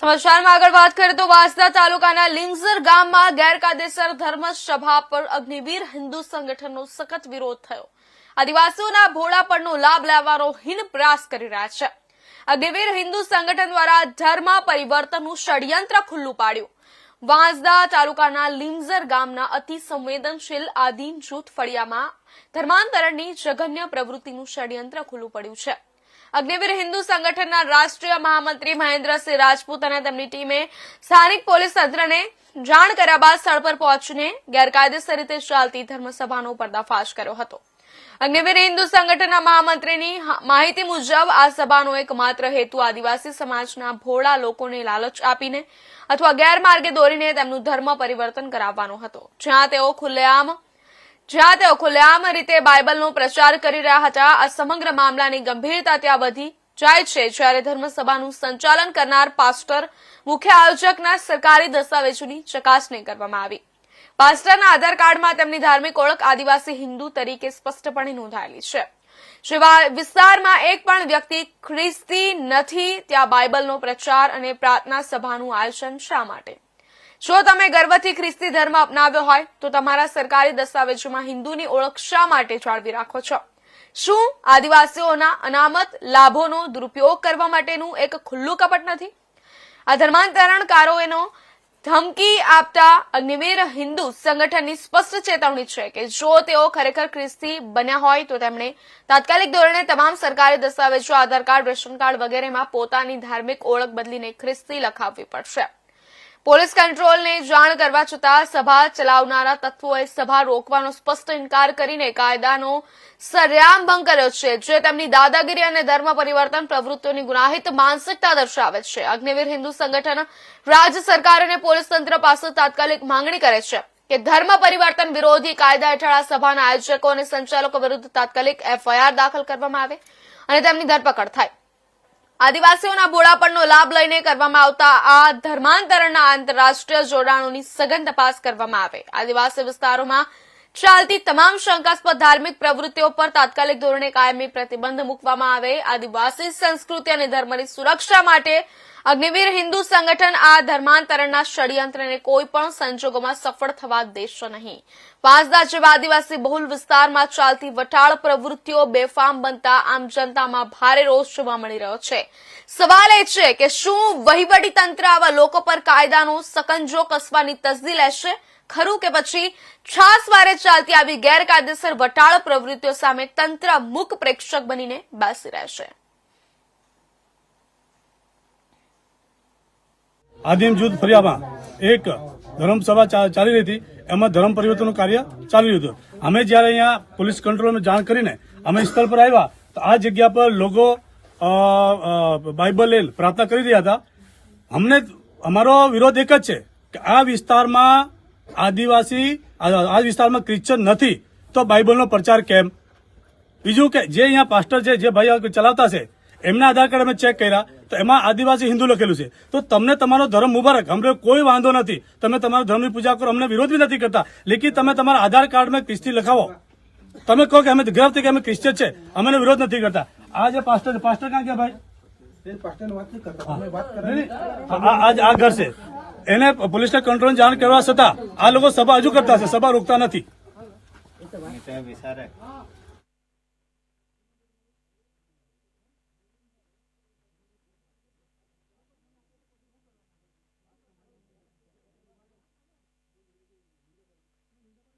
સમાચારમાં આગળ વાત કરીએ તો વાંસદા તાલુકાના લીંઝર ગામમાં ગેરકાયદેસર ધર્મ સભા પર અગ્નિવીર હિન્દુ સંગઠનનો સખત વિરોધ થયો. આદિવાસીઓના ભોળાપણનો લાભ લેવાનો હિન પ્રયાસ કરી રહ્યા છે. અગ્નિવીર હિન્દુ સંગઠન દ્વારા ધર્મ પરિવર્તનનું ષડયંત્ર ખુલ્લું પાડ્યું. વાંસદા તાલુકાના લિંગઝર ગામના અતિ સંવેદનશીલ આદિમ જૂથ ફળિયામાં ધર્માંતરણની જઘન્ય પ્રવૃત્તિનું ષડયંત્ર ખુલ્લું પડ્યું છે. અગ્નિવીર હિન્દુ સંગઠનના રાષ્ટ્રીય મહામંત્રી મહેન્દ્રસિંહ રાજપૂત અને તેમની ટીમે સ્થાનિક પોલીસ તંત્રને જાણ કર્યા બાદ સ્થળ પર પહોંચીને ગેરકાયદેસર રીતે ચાલતી ધર્મસભાનો પર્દાફાશ કર્યો હતો. અગ્નિવીર હિન્દુ સંગઠનના મહામંત્રીની માહિતી મુજબ આ સભાનો એકમાત્ર હેતુ આદિવાસી સમાજના ભોળા લોકોને લાલચ આપીને અથવા ગેરમાર્ગે દોરીને તેમનું ધર્મ પરિવર્તન કરાવવાનો હતો. જ્યાં તેઓ ખુલ્લેઆમ જ્યાં તેઓ ખુલ્લેઆમ રીતે બાઇબલનો પ્રચાર કરી રહ્યા હતા. આ સમગ્ર મામલાની ગંભીરતા ત્યાં વધી જાય છે. જ્યારે ધર્મસભાનું સંચાલન કરનાર પાસ્ટર, મુખ્ય આયોજકના સરકારી દસ્તાવેજોની ચકાસણી કરવામાં આવી. પાસ્ટરના આધાર કાર્ડમાં તેમની ધાર્મિક ઓળખ આદિવાસી હિન્દુ તરીકે સ્પષ્ટપણે નોંધાયેલી છે. જેવા વિસ્તારમાં એક પણ વ્યક્તિ ખ્રિસ્તી નથી, ત્યાં બાઇબલનો પ્રચાર અને પ્રાર્થના સભાનું આયોજન શા માટે? જો તમે ગર્વથી ખ્રિસ્તી ધર્મ અપનાવ્યો હોય, તો તમારા સરકારી દસ્તાવેજોમાં હિન્દુની ઓળખ શા માટે જાળવી રાખો છો? શું આદિવાસીઓના અનામત લાભોનો દુરુપયોગ કરવા માટેનું એક ખુલ્લું કપટ નથી? આ ધર્માંતરણકારોનો ધમકી આપતા અગ્નિવીર હિન્દુ સંગઠનની સ્પષ્ટ ચેતવણી છે કે જો તેઓ ખરેખર ખ્રિસ્તી બન્યા હોય, તો તેમણે તાત્કાલિક ધોરણે તમામ સરકારી દસ્તાવેજો, આધાર કાર્ડ, રેશન કાર્ડ વગેરેમાં પોતાની ધાર્મિક ઓળખ બદલીને ખ્રિસ્તી લખાવવી પડશે. પોલીસ કંટ્રોલને જાણ કરવા છતાં સભા ચલાવનારા તત્વોએ સભા રોકવાનો સ્પષ્ટ ઇન્કાર કરીને કાયદાનો સરેઆમ ભંગ કર્યો છે, જે તેમની દાદાગીરી અને ધર્મ પરિવર્તન પ્રવૃત્તિઓની ગુનાહિત માનસિકતા દર્શાવે છે. અગ્નિવીર હિન્દુ સંગઠન રાજ્ય સરકાર અને પોલીસ તંત્ર પાસે તાત્કાલિક માંગણી કરે છે કે ધર્મ પરિવર્તન વિરોધી કાયદા હેઠળ આ સભાના આયોજકો અને સંચાલકો વિરુદ્ધ તાત્કાલિક એફઆઈઆર દાખલ કરવામાં આવે અને તેમની ધરપકડ થાય. આદિવાસીઓના બોળાપણનો લાભ લઈને કરવામાં આવતા આ ધર્માંતરણના આંતરરાષ્ટ્રીય જોડાણોની સઘન તપાસ કરવામાં આવે. આદિવાસી વિસ્તારોમાં ચાલતી તમામ શંકાસ્પદ ધાર્મિક પ્રવૃત્તિઓ પર તાત્કાલિક ધોરણે કાયમી પ્રતિબંધ મૂકવામાં આવે. આદિવાસી સંસ્કૃતિ અને ધર્મની સુરક્ષા માટે અગ્નિવીર હિન્દુ સંગઠન આ ધર્માંતરણના ષડયંત્રને કોઈ પણ સંજોગોમાં સફળ થવા દેશે નહીં. વાંસદા જેવા આદિવાસી બહુલ વિસ્તારમાં ચાલતી વટાળ પ્રવૃત્તિઓ બેફામ બનતા આમ જનતામાં ભારે રોષ જોવા મળી રહ્યો છે. સવાલ એ છે કે શું વહીવટી તંત્ર આવા લોકો પર કાયદાનો સકંજો કસવાની તસદી લેશે? ખરું કે પછી છાસવારે ચાલતી આવી ગેરકાયદેસર વટાળ પ્રવૃત્તિઓ સામે તંત્ર મુક પ્રેક્ષક બનીને બેસી રહેશે? આદિમ જૂથ ફરિયામાં એક ધર્મસભા ચાલી રહી હતી. એમાં ધર્મ પરિવર્તનનું કાર્ય ચાલી રહ્યું હતું. અમે જ્યારે અહીંયા પોલીસ કંટ્રોલમાં જાણ કરીને અમે સ્થળ પર આવ્યા, તો આ જગ્યા પર લોકો બાઇબલ પ્રાર્થના કરી રહ્યા હતા. અમને અમારો વિરોધ એક જ છે કે આ વિસ્તારમાં આદિવાસી, આ વિસ્તારમાં ક્રિશ્ચન નથી, તો બાઇબલનો પ્રચાર કેમ? બીજું કે જે અહીંયા પાસ્ટર છે, જે ભાઈ ચલાવતા છે, એમના આધાર કાર્ડ અમે ચેક કર્યા. તો એમાં આદિવાસી હિન્દુ લખેલું છે. તો તમને તમારો ધર્મ મુબારક. અમને કોઈ વાંધો નથી. તમે તમારા ધર્મની પૂજા કરો. અમને વિરોધ બી નથી કરતા. લેકિન તમે તમારા આધાર કાર્ડમાં ખ્રિસ્તી લખાવો. તમે કહો કે અમે ગર્વ કે અમે ક્રિશ્ચન છે. અમને વિરોધ નથી કરતા. આ જે પાસ્ટર પાસ્ટર ક્યાં ગયા ભાઈ? આ ઘર છે. એને પોલીસને કંટ્રોલ જાણ કરવા છતાં આ લોકો સભા હજુ કરતા છે સભા રોકતા નથી.